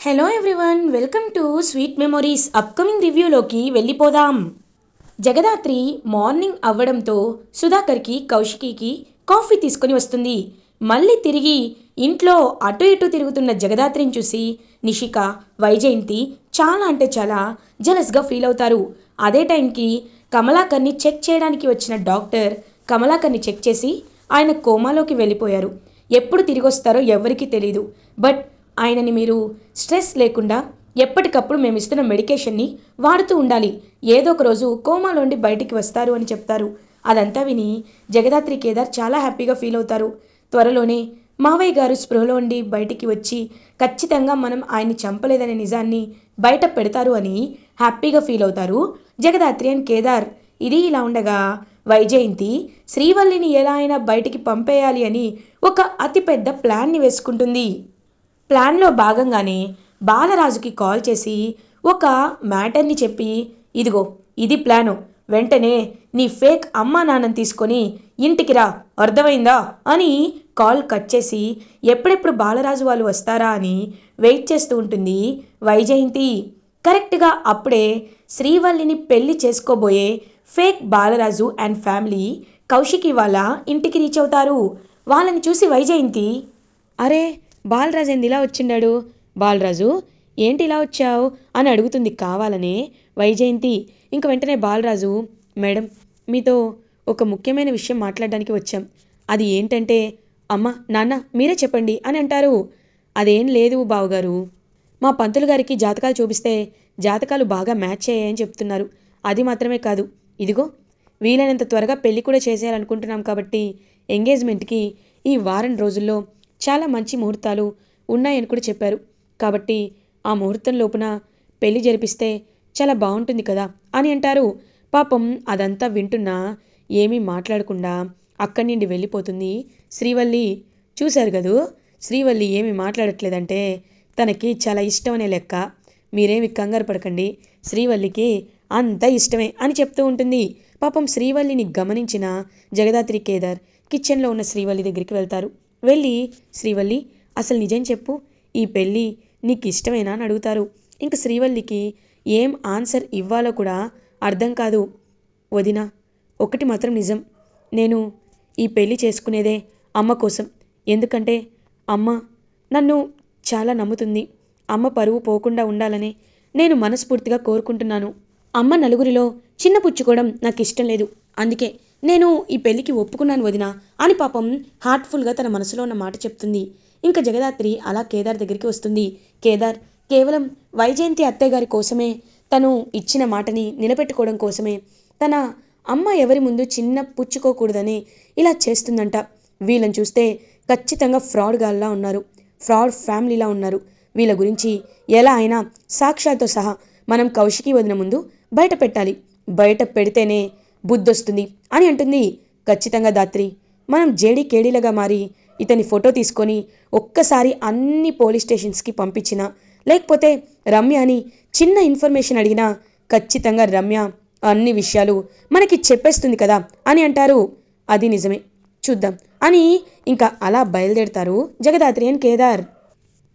Hello everyone welcome to Sweet Memories upcoming రివ్యూలోకి వెళ్ళిపోదాం. Jagadhatri morning అవ్వడంతో సుధాకర్కి కౌశికీకి coffee తీసుకొని వస్తుంది. మళ్ళీ తిరిగి ఇంట్లో అటు ఇటు తిరుగుతున్న జగదాత్రిని చూసి నిషిక వైజయంతి చాలా అంటే చాలా జలస్గా ఫీల్ అవుతారు. అదే టైంకి కమలాకర్ని చెక్ చేయడానికి వచ్చిన డాక్టర్ కమలాకర్ని చెక్ చేసి ఆయన కోమాలోకి వెళ్ళిపోయారు. ఎప్పుడు తిరిగి వస్తారో ఎవరికీ తెలియదు బట్ ఆయనని మీరు స్ట్రెస్ లేకుండా ఎప్పటికప్పుడు మేము ఇస్తున్న మెడికేషన్ని వాడుతూ ఉండాలి. ఏదో ఒక రోజు కోమాలోండి బయటికి వస్తారు అని చెప్తారు. అదంతా విని జగదాత్రి కేదార్ చాలా హ్యాపీగా ఫీల్ అవుతారు. త్వరలోనే మావయ్య గారు స్పృహలో ఉండి బయటికి వచ్చి ఖచ్చితంగా మనం ఆయన్ని చంపలేదనే నిజాన్ని బయట పెడతారు అని హ్యాపీగా ఫీల్ అవుతారు జగదాత్రి అండ్ కేదార్. ఇది ఇలా ఉండగా వైజయంతి శ్రీవల్లిని ఎలా అయినా బయటికి పంపేయాలి అని ఒక అతిపెద్ద ప్లాన్ని వేసుకుంటుంది. ప్లాన్లో భాగంగానే బాలరాజుకి కాల్ చేసి ఒక మ్యాటర్ని చెప్పి ఇదిగో ఇది ప్లాను. వెంటనే నీ ఫేక్ అమ్మా నాన్నని తీసుకొని ఇంటికి రా. అర్థమైందా? అని కాల్ కట్ చేసి ఎప్పుడెప్పుడు బాలరాజు వాళ్ళు వస్తారా? అని వెయిట్ చేస్తూ ఉంటుంది వైజయంతి. కరెక్ట్గా అప్పుడే శ్రీవల్లిని పెళ్ళి చేసుకోబోయే fake Balaraju and family Kaushiki వాళ్ళ ఇంటికి రీచ్ అవుతారు. వాళ్ళని చూసి వైజయంతి అరే బాలరాజు ఏంది ఇలా వచ్చిండాడు? బాలరాజు ఏంటి ఇలా వచ్చావు? అని అడుగుతుంది కావాలనే వైజయంతి. ఇంక వెంటనే బాలరాజు మేడం మీతో ఒక ముఖ్యమైన విషయం మాట్లాడడానికి వచ్చాం. అది ఏంటంటే అమ్మ నాన్న మీరే చెప్పండి అని అంటారు. అదేం లేదు బావగారు. మా పంతులు గారికి జాతకాలు చూపిస్తే జాతకాలు బాగా మ్యాచ్ అయ్యాయని చెప్తున్నారు. అది మాత్రమే కాదు. ఇదిగో వీలైనంత త్వరగా పెళ్ళి కూడా చేసేయాలనుకుంటున్నాం కాబట్టి ఎంగేజ్మెంట్కి ఈ వారం రోజుల్లో చాలా మంచి ముహూర్తాలు ఉన్నాయని కూడా చెప్పారు. కాబట్టి ఆ ముహూర్తం లోపున పెళ్ళి జరిపిస్తే చాలా బాగుంటుంది కదా అని అంటారు. పాపం అదంతా వింటున్నా ఏమీ మాట్లాడకుండా అక్కడి నుండి వెళ్ళిపోతుంది శ్రీవల్లి. చూశారు కదూ? శ్రీవల్లి ఏమి మాట్లాడట్లేదంటే తనకి చాలా ఇష్టం అనే లెక్క. మీరేమి కంగారు పడకండి. శ్రీవల్లికి అంత ఇష్టమే అని చెప్తూ ఉంటుంది. పాపం శ్రీవల్లిని గమనించిన జగదాత్రి కేదార్ కిచెన్లో ఉన్న శ్రీవల్లి దగ్గరికి వెళ్తారు. వెళ్ళి శ్రీవల్లి అసలు నిజం చెప్పు ఈ పెళ్ళి నీకు ఇష్టమేనా అని అడుగుతారు. ఇంక శ్రీవల్లికి ఏం ఆన్సర్ ఇవ్వాలో కూడా అర్థం కాదు. వదిన ఒకటి మాత్రం నిజం. నేను ఈ పెళ్ళి చేసుకునేదే అమ్మ కోసం. ఎందుకంటే అమ్మ నన్ను చాలా నమ్ముతుంది. అమ్మ పరువు పోకుండా ఉండాలని నేను మనస్ఫూర్తిగా కోరుకుంటున్నాను. అమ్మ నలుగురిలో చిన్న పుచ్చుకోవడం నాకు ఇష్టం లేదు. అందుకే నేను ఈ పెళ్ళికి ఒప్పుకున్నాను వదిన అని పాపం హార్ట్ఫుల్గా తన మనసులో ఉన్న మాట చెప్తుంది. ఇంకా జగదాత్రి అలా కేదార్ దగ్గరికి వస్తుంది. కేదార్ కేవలం వైజయంతి అత్తయ్య గారి కోసమే తను ఇచ్చిన మాటని నిలబెట్టుకోవడం కోసమే. తన అమ్మ ఎవరి ముందు చిన్న పుచ్చుకోకూడదని ఇలా చేస్తుందంట. వీళ్ళని చూస్తే ఖచ్చితంగా ఫ్రాడ్ గాల్లా ఉన్నారు. ఫ్రాడ్ ఫ్యామిలీలా ఉన్నారు. వీళ్ళ గురించి ఎలా అయినా సాక్ష్యాలతో సహా మనం కౌశికి వదిన ముందు బయట పెట్టాలి. బయట పెడితేనే బుద్ధొస్తుంది అని అంటుంది. ఖచ్చితంగా దాత్రి మనం జేడీ కేడీలుగా మారి ఇతని ఫోటో తీసుకొని ఒక్కసారి అన్ని పోలీస్ స్టేషన్స్కి పంపించిన లేకపోతే రమ్య అని చిన్న ఇన్ఫర్మేషన్ అడిగినా ఖచ్చితంగా రమ్య అన్ని విషయాలు మనకి చెప్పేస్తుంది కదా అని అంటారు. అది నిజమే. చూద్దాం. అని ఇంకా అలా బయలుదేరతారు జగదాత్రి అని కేదార్.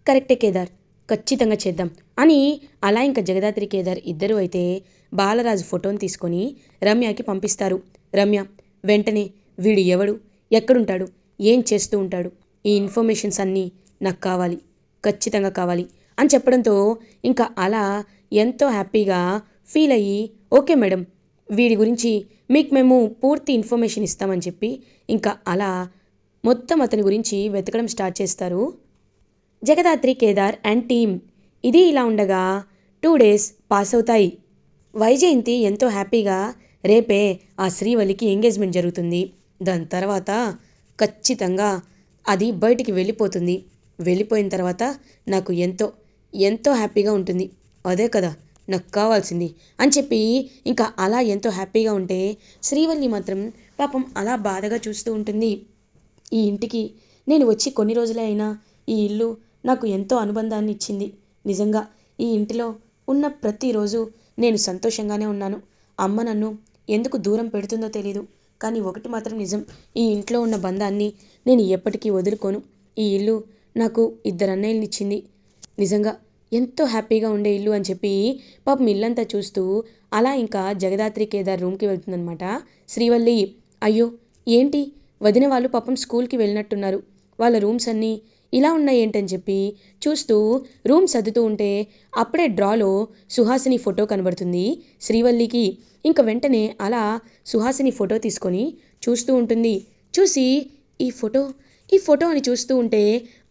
కరెక్టే కేదార్. ఖచ్చితంగా చేద్దాం అని అలా ఇంకా జగదాత్రి కేదార్ ఇద్దరూ అయితే బాలరాజు ఫోటోని తీసుకొని రమ్యకి పంపిస్తారు. రమ్య వెంటనే వీడు ఎవడు? ఎక్కడుంటాడు? ఏం చేస్తూ ఉంటాడు? ఈ ఇన్ఫర్మేషన్స్ అన్నీ నాకు కావాలి ఖచ్చితంగా కావాలి అని చెప్పడంతో ఇంకా అలా ఎంతో హ్యాపీగా ఫీల్ అయ్యి ఓకే మేడం వీడి గురించి మీకు మేము పూర్తి ఇన్ఫర్మేషన్ ఇస్తామని చెప్పి ఇంకా అలా మొత్తం అతని గురించి వెతకడం స్టార్ట్ చేస్తారు. Jagadhatri Kedar and team. ఇది ఇలా ఉండగా టూ డేస్ పాస్ అవుతాయి. వైజయంతి ఎంతో హ్యాపీగా రేపే ఆ శ్రీవల్లికి ఎంగేజ్మెంట్ జరుగుతుంది. దాని తర్వాత ఖచ్చితంగా అది బయటికి వెళ్ళిపోతుంది. వెళ్ళిపోయిన తర్వాత నాకు ఎంతో ఎంతో హ్యాపీగా ఉంటుంది. అదే కదా నాకు కావాల్సింది అని చెప్పి ఇంకా అలా ఎంతో హ్యాపీగా ఉంటే శ్రీవల్లి మాత్రం పాపం అలా బాధగా చూస్తూ ఉంటుంది. ఈ ఇంటికి నేను వచ్చి కొన్ని రోజులే అయినా ఈ ఇల్లు నాకు ఎంతో అనుబంధాన్ని ఇచ్చింది నిజంగా ఈ ఇంటిలో ఉన్న ప్రతిరోజు నేను సంతోషంగానే ఉన్నాను. అమ్మ నన్ను ఎందుకు దూరం పెడుతుందో తెలీదు. కానీ ఒకటి మాత్రం నిజం. ఈ ఇంట్లో ఉన్న బంధాన్ని నేను ఎప్పటికీ వదులుకోను. ఈ ఇల్లు నాకు ఇద్దరు అన్నయ్యల్ని ఇచ్చింది నిజంగా ఎంతో హ్యాపీగా ఉండే ఇల్లు అని చెప్పి పాపం ఇల్లంతా చూస్తూ అలా ఇంకా జగదాత్రి కేదార్ రూమ్కి వెళ్తుందనమాట శ్రీవల్లి అయ్యో ఏంటి? వదిన వాళ్ళు పాపం స్కూల్కి వెళ్ళినట్టున్నారు. వాళ్ళ రూమ్స్ అన్నీ ఇలా ఉన్నాయి ఏంటని చెప్పి చూస్తూ రూమ్ సర్దుతూ ఉంటే అప్పుడే డ్రాలో సుహాసిని ఫోటో కనబడుతుంది శ్రీవల్లికి. ఇంక వెంటనే అలా సుహాసిని ఫోటో తీసుకొని చూస్తూ ఉంటుంది. చూసి ఈ ఫోటో ఈ ఫోటో అని చూస్తూ ఉంటే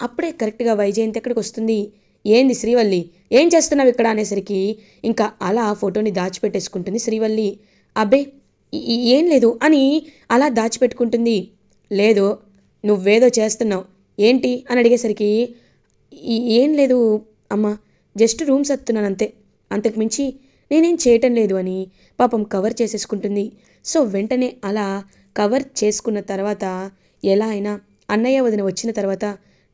అప్పుడే కరెక్ట్గా వైజయంతి ఎక్కడికి వస్తుంది. ఏంది శ్రీవల్లి ఏం చేస్తున్నావు ఇక్కడ అనేసరికి ఇంకా అలా ఫోటోని దాచిపెట్టేసుకుంటుంది శ్రీవల్లి. అబ్బే ఏం లేదు అని అలా దాచిపెట్టుకుంటుంది. లేదు నువ్వేదో చేస్తున్నావు. ఏంటి అని అడిగేసరికి ఏం లేదు అమ్మా జస్ట్ రూమ్ సత్తున్నాను అంతే. అంతకుమించి నేనేం చేయటం లేదు అని పాపం కవర్ చేసేసుకుంటుంది. సో వెంటనే అలా కవర్ చేసుకున్న తర్వాత ఎలా అయినా అన్నయ్య వదిన వచ్చిన తర్వాత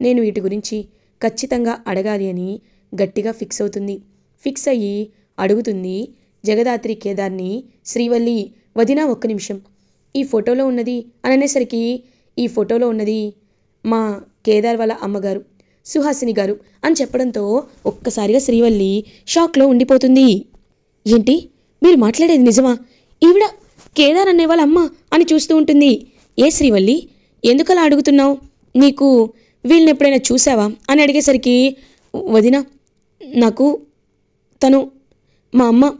నేను వీటి గురించి ఖచ్చితంగా అడగాలి అని గట్టిగా ఫిక్స్ అవుతుంది. ఫిక్స్ అయ్యి అడుగుతుంది జగదాత్రి కేదార్ని శ్రీవల్లి వదినా ఒక్క నిమిషం. ఈ ఫోటోలో ఉన్నది అని అనేసరికి ఈ ఫోటోలో ఉన్నది మా కేదార్ వాళ్ళ అమ్మగారు సుహాసిని గారు అని చెప్పడంతో ఒక్కసారిగా శ్రీవల్లి షాక్లో ఉండిపోతుంది. ఏంటి? మీరు మాట్లాడేది నిజమా? ఈవిడ కేదార్ అనే వాళ్ళ అమ్మ అని చూస్తూ ఉంటుంది. ఏ శ్రీవల్లి? ఎందుకలా అడుగుతున్నావు? నీకు వీళ్ళని ఎప్పుడైనా చూసావా? అని అడిగేసరికి వదిన నాకు తను మా అమ్మ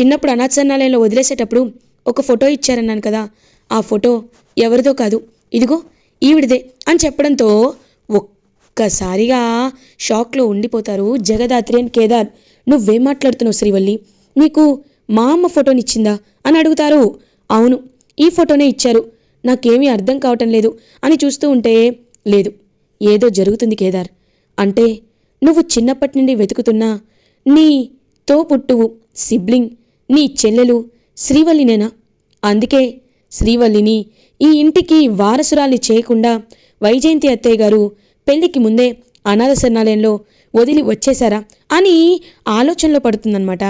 చిన్నప్పుడు అనాథసన్నాలయంలో వదిలేసేటప్పుడు ఒక ఫోటో ఇచ్చారన్నాను కదా. ఆ ఫోటో ఎవరిదో కాదు. ఇదిగో ఈవిడిదే. అని చెప్పడంతో ఒక్కసారిగా షాక్లో ఉండిపోతారు జగదాత్రి అండ్ కేదార్. నువ్వేం మాట్లాడుతున్నావు శ్రీవల్లి? నీకు మా అమ్మ ఫోటోని ఇచ్చిందా అని అడుగుతారు. అవును ఈ ఫోటోనే ఇచ్చారు. నాకేమీ అర్థం కావటం లేదు అని చూస్తూ ఉంటే లేదు ఏదో జరుగుతుంది కేదార్. అంటే నువ్వు చిన్నప్పటి నుండి వెతుకుతున్నా నీ తో పుట్టువు సిబ్లింగ్ నీ చెల్లెలు శ్రీవల్లినేనా? అందుకే శ్రీవల్లిని ఈ ఇంటికి వారసురాలి చేయకుండా వైజయంతి అత్తయ్య గారు పెళ్ళికి ముందే అనాథ శరణాలయంలో వదిలి వచ్చేశారా అని ఆలోచనలో పడుతుందన్నమాట.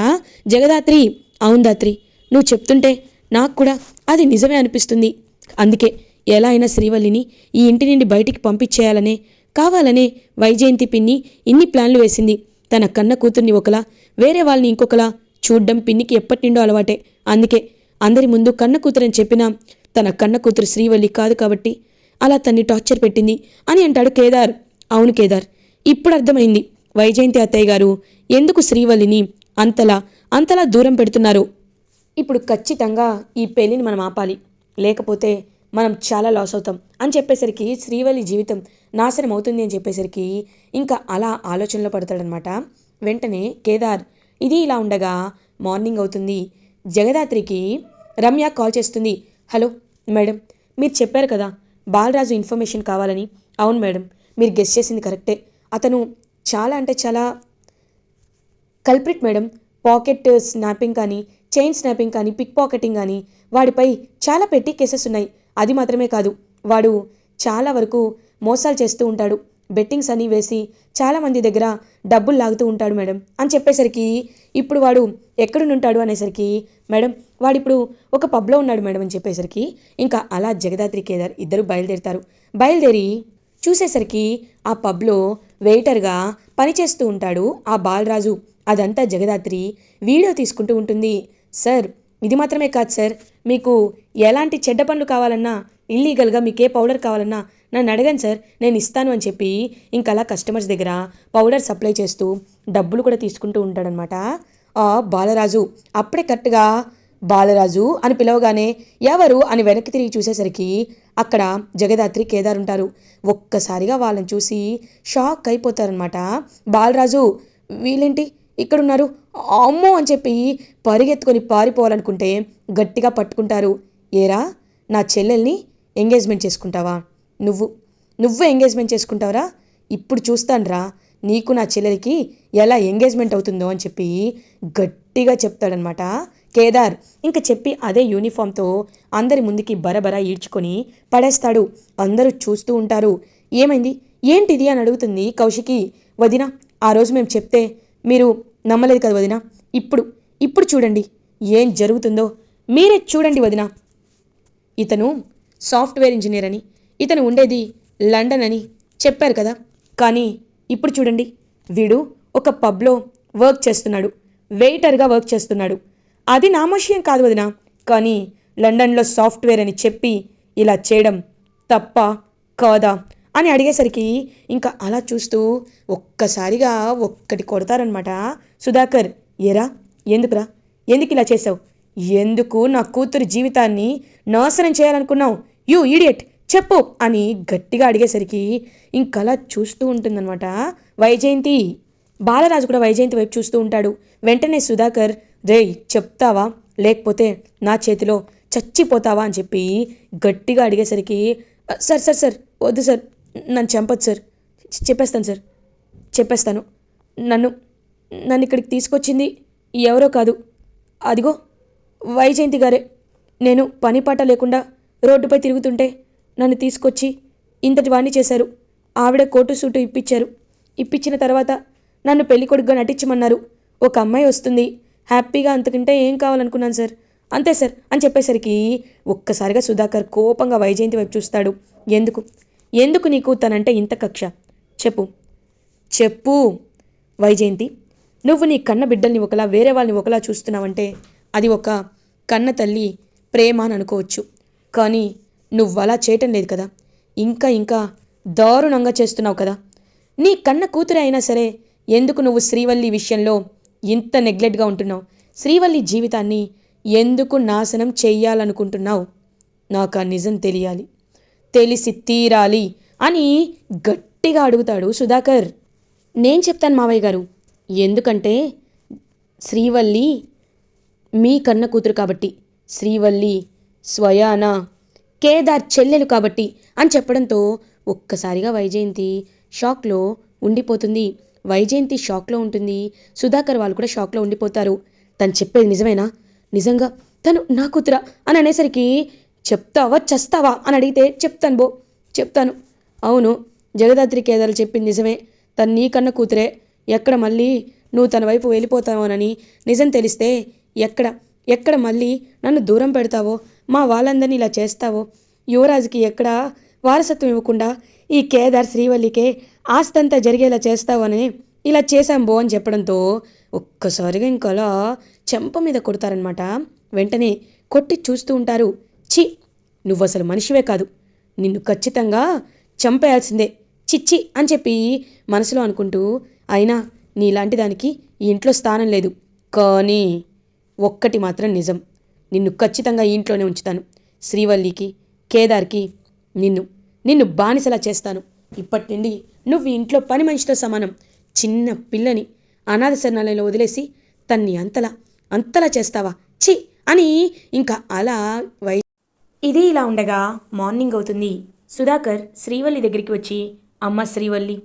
జగదాత్రి అవును దాత్రి నువ్వు చెప్తుంటే నాకు కూడా అది నిజమే అనిపిస్తుంది. అందుకే ఎలా అయినా శ్రీవల్లిని ఈ ఇంటి నుండి బయటికి పంపించేయాలనే కావాలనే వైజయంతి పిన్ని ఇన్ని ప్లాన్లు వేసింది. తన కన్న కూతుర్ని ఒకలా వేరే వాళ్ళని ఇంకొకలా చూడ్డం పిన్నికి ఎప్పటి నుండో అలవాటే. అందుకే అందరి ముందు కన్న కూతురని చెప్పినా తన కన్న కూతురు శ్రీవల్లి కాదు కాబట్టి అలా తన్ని టార్చర్ పెట్టింది అని అంటాడు కేదార్. అవును కేదార్ ఇప్పుడు అర్థమైంది. వైజయంతి అత్తయ్య గారు ఎందుకు శ్రీవల్లిని అంతలా అంతలా దూరం పెడుతున్నారు? ఇప్పుడు ఖచ్చితంగా ఈ పెళ్ళిని మనం ఆపాలి. లేకపోతే మనం చాలా లాస్ అవుతాం అని చెప్పేసరికి శ్రీవల్లి జీవితం నాశనం అవుతుంది అని చెప్పేసరికి ఇంకా అలా ఆలోచనలో పడతాడనమాట వెంటనే కేదార్ ఇది ఇలా ఉండగా మార్నింగ్ అవుతుంది. జగదాత్రికి రమ్య కాల్ చేస్తుంది. హలో మేడం మీరు చెప్పారు కదా బాలరాజు ఇన్ఫర్మేషన్ కావాలని. అవును మేడం మీరు గెస్ చేసింది కరెక్టే. అతను చాలా అంటే చాలా కల్ప్రిట్ మేడం. పాకెట్ స్నాపింగ్ కానీ చైన్ స్నాపింగ్ కానీ పిక్ పాకెటింగ్ కానీ వాడిపై చాలా పెట్టి కేసెస్ ఉన్నాయి. అది మాత్రమే కాదు వాడు చాలా వరకు మోసాలు చేస్తూ ఉంటాడు. బెట్టింగ్స్ అని వేసి చాలామంది దగ్గర డబ్బులు లాగుతూ ఉంటాడు మేడం అని చెప్పేసరికి ఇప్పుడు వాడు ఎక్కడుంటాడు అనేసరికి మేడం వాడిప్పుడు ఒక పబ్లో ఉన్నాడు మేడం అని చెప్పేసరికి ఇంకా అలా జగదాత్రి కేదార్ ఇద్దరు బయలుదేరుతారు. బయలుదేరి చూసేసరికి ఆ పబ్లో వెయిటర్గా పనిచేస్తూ ఉంటాడు ఆ బాలరాజు. అదంతా జగదాత్రి వీడియో తీసుకుంటూ ఉంటుంది. సార్ ఇది మాత్రమే కాదు సార్ మీకు ఎలాంటి చెడ్డ పనులు కావాలన్నా ఇల్లీగల్గా మీకు ఏ పౌడర్ కావాలన్నా నన్ను అడగండి సార్ నేను ఇస్తాను అని చెప్పి ఇంకలా అలా కస్టమర్స్ దగ్గర పౌడర్ సప్లై చేస్తూ డబ్బులు కూడా తీసుకుంటూ ఉంటాడనమాట ఆ బాలరాజు అప్పుడే కరెక్ట్గా బాలరాజు అని పిలవగానే ఎవరు అని వెనక్కి తిరిగి చూసేసరికి అక్కడ జగదాత్రి కేదార్ ఉంటారు. ఒక్కసారిగా వాళ్ళని చూసి షాక్ అయిపోతారనమాట బాలరాజు వీళ్ళేంటి ఇక్కడున్నారు? అమ్మో అని చెప్పి పరిగెత్తుకొని పారిపోవాలనుకుంటే గట్టిగా పట్టుకుంటారు. ఏరా నా చెల్లెల్ని ఎంగేజ్మెంట్ చేసుకుంటావా? నువ్వు నువ్వు ఎంగేజ్మెంట్ చేసుకుంటావురా? ఇప్పుడు చూస్తానురా నీకు నా చెల్లెలికి ఎలా ఎంగేజ్మెంట్ అవుతుందో అని చెప్పి గట్టిగా చెప్తాడనమాట. కేదార్ ఇంకా చెప్పి అదే యూనిఫామ్తో అందరి ముందుకి బరబర ఈడ్చుకొని పడేస్తాడు. అందరూ చూస్తూ ఉంటారు. ఏమైంది? ఏంటిది అని అడుగుతుంది కౌశికి. వదిన ఆ రోజు మేము చెప్తే మీరు నమ్మలేదు కదా వదిన? ఇప్పుడు ఇప్పుడు చూడండి. ఏం జరుగుతుందో? మీరే చూడండి వదిన. ఇతను సాఫ్ట్వేర్ ఇంజనీర్ అని ఇతను ఉండేది లండన్ అని చెప్పారు కదా. కానీ ఇప్పుడు చూడండి. వీడు ఒక పబ్లో వర్క్ చేస్తున్నాడు. వెయిటర్గా వర్క్ చేస్తున్నాడు. అది నామోషయం కాదు వదినా. కానీ లండన్లో సాఫ్ట్వేర్ అని చెప్పి ఇలా చేయడం తప్ప కాదా అని అడిగేసరికి ఇంకా అలా చూస్తూ ఒక్కసారిగా ఒక్కటి కొడతారనమాట సుధాకర్ ఎరా ఎందుకురా? ఎందుకు ఇలా చేసావు ఎందుకు నా కూతురి జీవితాన్ని నాశనం చేయాలనుకున్నావు? యూ ఈడియట్ చెప్పు అని గట్టిగా అడిగేసరికి ఇంకలా చూస్తూ ఉంటుందన్నమాట. వైజయంతి బాలరాజు కూడా వైజయంతి వైపు చూస్తూ ఉంటాడు. వెంటనే సుధాకర్ రేయ్ చెప్తావా? లేకపోతే నా చేతిలో చచ్చిపోతావా? అని చెప్పి గట్టిగా అడిగేసరికి సార్ సార్ సార్ వద్దు సార్ నన్ను చంపొద్దు సార్ చెప్పేస్తాను సార్ చెప్పేస్తాను. నన్ను నన్ను ఇక్కడికి తీసుకొచ్చింది ఎవరో కాదు. అదిగో వైజయంతి గారే. నేను పని పాట లేకుండా రోడ్డుపై తిరుగుతుంటే నన్ను తీసుకొచ్చి ఇంతటి వాణ్ణి చేశారు. ఆవిడ కోటు సూటు ఇప్పించారు ఇప్పించిన తర్వాత నన్ను పెళ్ళికొడుకుగా నటించమన్నారు. ఒక అమ్మాయి వస్తుంది. హ్యాపీగా అంతకంటే ఏం కావాలనుకున్నాను సార్? అంతే సార్ అని చెప్పేసరికి ఒక్కసారిగా సుధాకర్ కోపంగా వైజయంతి వైపు చూస్తాడు. ఎందుకు? ఎందుకు నీకు తనంటే ఇంత కక్ష? చెప్పు. చెప్పు. వైజయంతి నువ్వు నీ కన్న బిడ్డల్ని ఒకలా వేరే వాళ్ళని ఒకలా చూస్తున్నావంటే అది ఒక కన్న తల్లి ప్రేమ అని అనుకోవచ్చు. కానీ నువ్వు అలా చేయటం లేదు కదా. ఇంకా ఇంకా దారుణంగా చేస్తున్నావు కదా. నీ కన్న కూతురే అయినా సరే ఎందుకు నువ్వు శ్రీవల్లి విషయంలో ఇంత నెగ్లెక్ట్గా ఉంటున్నావు? శ్రీవల్లి జీవితాన్ని ఎందుకు నాశనం చెయ్యాలనుకుంటున్నావు? నాకు ఆ నిజం తెలియాలి. తెలిసి తీరాలి అని గట్టిగా అడుగుతాడు సుధాకర్. నేను చెప్తాను మావయ్య గారు ఎందుకంటే శ్రీవల్లి మీ కన్న కూతురు కాబట్టి. శ్రీవల్లి స్వయానా కేదార్ చెల్లెలు కాబట్టి అని చెప్పడంతో ఒక్కసారిగా వైజయంతి షాక్లో ఉండిపోతుంది. వైజయంతి షాక్లో ఉంటుంది. సుధాకర్ వాళ్ళు కూడా షాక్లో ఉండిపోతారు. తను చెప్పేది నిజమేనా? నిజంగా తను నా కూతురా అని అనేసరికి చెప్తావా చస్తావా అని అడిగితే చెప్తాను బో చెప్తాను. అవును జగదాత్రి కేదారు చెప్పింది నిజమే. తను నీకన్న కూతురే. ఎక్కడ మళ్ళీ నువ్వు తన వైపు వెళ్ళిపోతావోనని నిజం తెలిస్తే ఎక్కడ ఎక్కడ మళ్ళీ నన్ను దూరం పెడతావో? మా వాళ్ళందరినీ ఇలా చేస్తావో? యువరాజుకి ఎక్కడా వారసత్వం ఇవ్వకుండా ఈ కేదార్ శ్రీవల్లికే ఆస్తంతా జరిగేలా చేస్తావని ఇలా చేశాం బో అని చెప్పడంతో ఒక్కసారిగా ఇంకలా చెంప మీద కొడతారనమాట వెంటనే కొట్టి చూస్తూ ఉంటారు. చి నువ్వు అసలు మనిషివే కాదు. నిన్ను ఖచ్చితంగా చంపేయాల్సిందే. చిచ్చి అని చెప్పి మనసులో అనుకుంటూ అయినా నీలాంటి దానికి ఈ ఇంట్లో స్థానం లేదు. కానీ ఒక్కటి మాత్రం నిజం. నిన్ను ఖచ్చితంగా ఇంట్లోనే ఉంచుతాను. శ్రీవల్లికి కేదార్కి నిన్ను నిన్ను బానిసలా చేస్తాను. ఇప్పటి నుండి నువ్వు ఇంట్లో పని మనిషితో సమానం. చిన్న పిల్లని అనాథ శరణాలయంలో వదిలేసి తన్ని అంతలా అంతలా చేస్తావా? ఛీ! అని ఇంకా అలా వై ఇది ఇలా ఉండగా మార్నింగ్ అవుతుంది. సుధాకర్ శ్రీవల్లి దగ్గరికి వచ్చి అమ్మ శ్రీవల్లి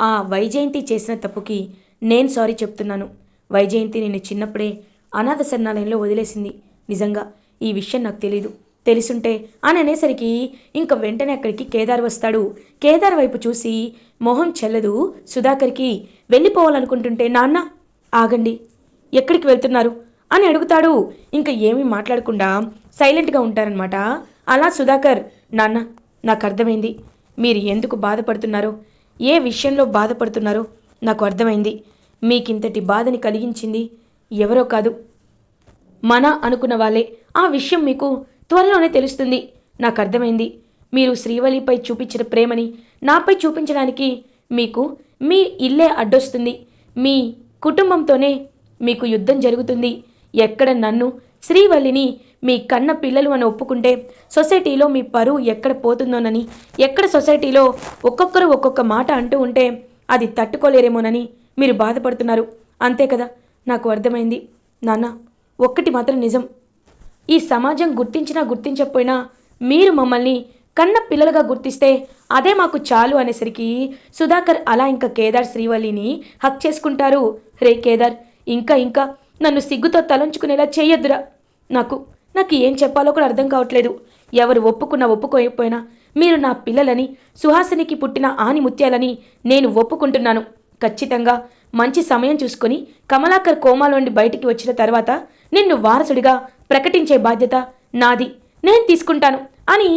ఆ వైజయంతి చేసిన తప్పుకి నేను సారీ చెప్తున్నాను. వైజయంతి నిన్ను చిన్నప్పుడే అనాథ శరణాలయంలో వదిలేసింది. నిజంగా ఈ విషయం నాకు తెలీదు. తెలుసుంటే అని అనేసరికి ఇంక వెంటనే అక్కడికి కేదార్ వస్తాడు. కేదార్ వైపు చూసి మొహం చెల్లదు. సుధాకర్కి వెళ్ళిపోవాలనుకుంటుంటే నాన్న ఆగండి. ఎక్కడికి వెళ్తున్నారు? అని అడుగుతాడు. ఇంకా ఏమీ మాట్లాడకుండా సైలెంట్గా ఉంటారనమాట అలా సుధాకర్ నాన్న నాకు అర్థమైంది. మీరు ఎందుకు బాధపడుతున్నారో? ఏ విషయంలో బాధపడుతున్నారో నాకు అర్థమైంది. మీకింతటి బాధని కలిగించింది ఎవరో కాదు. మన అనుకున్న వాళ్ళే. ఆ విషయం మీకు త్వరలోనే తెలుస్తుంది. నాకు అర్థమైంది. మీరు శ్రీవల్లిపై చూపించిన ప్రేమని నాపై చూపించడానికి మీకు మీ ఇల్లే అడ్డొస్తుంది. మీ కుటుంబంతోనే మీకు యుద్ధం జరుగుతుంది. ఎక్కడ నన్ను శ్రీవల్లిని మీ కన్న పిల్లలు అని ఒప్పుకుంటే సొసైటీలో మీ పరువు ఎక్కడ పోతుందోనని ఎక్కడ సొసైటీలో ఒక్కొక్కరు ఒక్కొక్క మాట అంటూ ఉంటే అది తట్టుకోలేరేమోనని మీరు బాధపడుతున్నారు. అంతే కదా? నాకు అర్థమైంది. నాన్న ఒక్కటి మాత్రం నిజం. ఈ సమాజం గుర్తించినా గుర్తించకపోయినా మీరు మమ్మల్ని కన్న పిల్లలుగా గుర్తిస్తే అదే మాకు చాలు అనేసరికి సుధాకర్ అలా ఇంకా కేదార్ శ్రీవల్లిని హక్ చేసుకుంటారు. రే కేదార్ ఇంకా ఇంకా నన్ను సిగ్గుతో తలంచుకునేలా చేయొద్దురా. నాకు నాకు ఏం చెప్పాలో కూడా అర్థం కావట్లేదు. ఎవరు ఒప్పుకున్నా ఒప్పుకోకపోయినా మీరు నా పిల్లలని సుహాసినికి పుట్టిన ఆని ముత్యాలని నేను ఒప్పుకుంటున్నాను. ఖచ్చితంగా మంచి సమయం చూసుకొని కమలాకర్ కోమాలోండి బయటికి వచ్చిన తర్వాత నిన్ను వారసుడిగా ప్రకటించే బాధ్యత నాది. నేను తీసుకుంటాను అని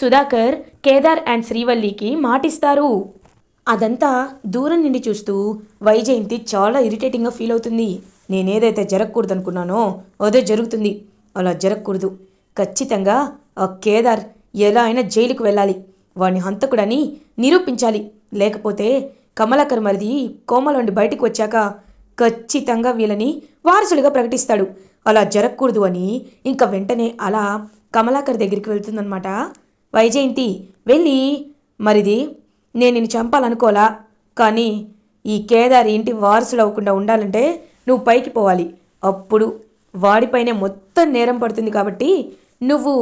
సుధాకర్ కేదార్ అండ్ శ్రీవల్లికి మాటిస్తారు. అదంతా దూరం నుండి చూస్తూ వైజయంతి చాలా ఇరిటేటింగ్గా ఫీల్ అవుతుంది. నేనేదైతే జరగకూడదు అనుకున్నానో అదే జరుగుతుంది. అలా జరగకూడదు. ఖచ్చితంగా ఆ కేదార్ ఎలా అయినా జైలుకు వెళ్ళాలి. వాడిని హంతకుడని నిరూపించాలి. లేకపోతే కమలాకర్ మరిది కోమలోండి బయటకు వచ్చాక ఖచ్చితంగా వీళ్ళని వారసులుగా ప్రకటిస్తాడు. అలా జరగకూడదు అని ఇంకా వెంటనే అలా కమలాకర్ దగ్గరికి వెళ్తుందనమాట వైజయంతి వెళ్ళి మరిది నేను నిన్ను చంపాలనుకోలా కానీ ఈ కేదారి ఇంటి వారసులు అవ్వకుండా ఉండాలంటే నువ్వు పైకి పోవాలి. అప్పుడు వాడిపైనే మొత్తం నేరం పడుతుంది కాబట్టి నువ్వు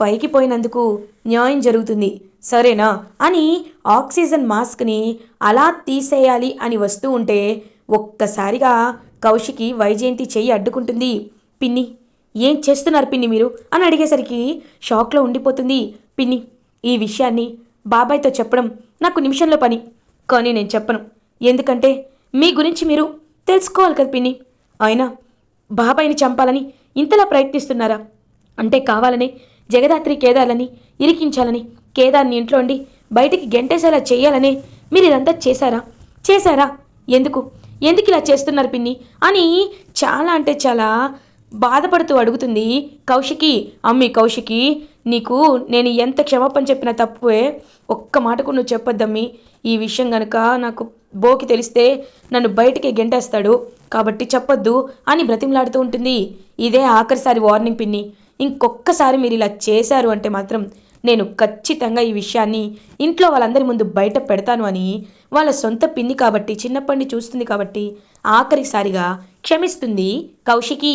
పైకి పోయినందుకు న్యాయం జరుగుతుంది. సరేనా? అని ఆక్సిజన్ మాస్క్ని అలా తీసేయాలి అని వస్తూ ఉంటే ఒక్కసారిగా కౌశికి వైజయంతి చెయ్యి అడ్డుకుంటుంది. పిన్ని ఏం చేస్తున్నారు పిన్ని మీరు? అని అడిగేసరికి షాక్లో ఉండిపోతుంది పిన్ని. ఈ విషయాన్ని బాబాయ్తో చెప్పడం నాకు నిమిషంలో పని కానీ నేను చెప్పను. ఎందుకంటే మీ గురించి మీరు తెలుసుకోవాలి కదా పిన్ని. అయినా బాబాయిని చంపాలని ఇంతలా ప్రయత్నిస్తున్నారా? అంటే కావాలని జగదాత్రి కేదార్లని ఇరికించాలని కేదార్ని ఇంట్లో ఉండి బయటికి గెంటేసేలా చేయాలని మీరు ఇదంతా చేశారా? చేశారా? ఎందుకు? ఎందుకు ఇలా చేస్తున్నారు పిన్ని? అని చాలా అంటే చాలా బాధపడుతూ అడుగుతుంది కౌశికి అమ్మి కౌశికి నీకు నేను ఎంత క్షమాపణ చెప్పిన తప్పువే. ఒక్క మాటకు నువ్వు చెప్పొద్దమ్మి. ఈ విషయం గనుక నాకు బోకి తెలిస్తే నన్ను బయటికి గెంటేస్తాడు. కాబట్టి చెప్పొద్దు అని బ్రతిమలాడుతూ ఉంటుంది. ఇదే ఆఖరిసారి వార్నింగ్ పిన్ని. ఇంకొక్కసారి మీరు ఇలా చేశారు అంటే మాత్రం నేను ఖచ్చితంగా ఈ విషయాన్ని ఇంట్లో వాళ్ళందరి ముందు బయట పెడతాను అని వాళ్ళ సొంత పిన్ని కాబట్టి చిన్నప్పటి చూస్తుంది కాబట్టి ఆఖరిసారిగా క్షమిస్తుంది కౌశికి.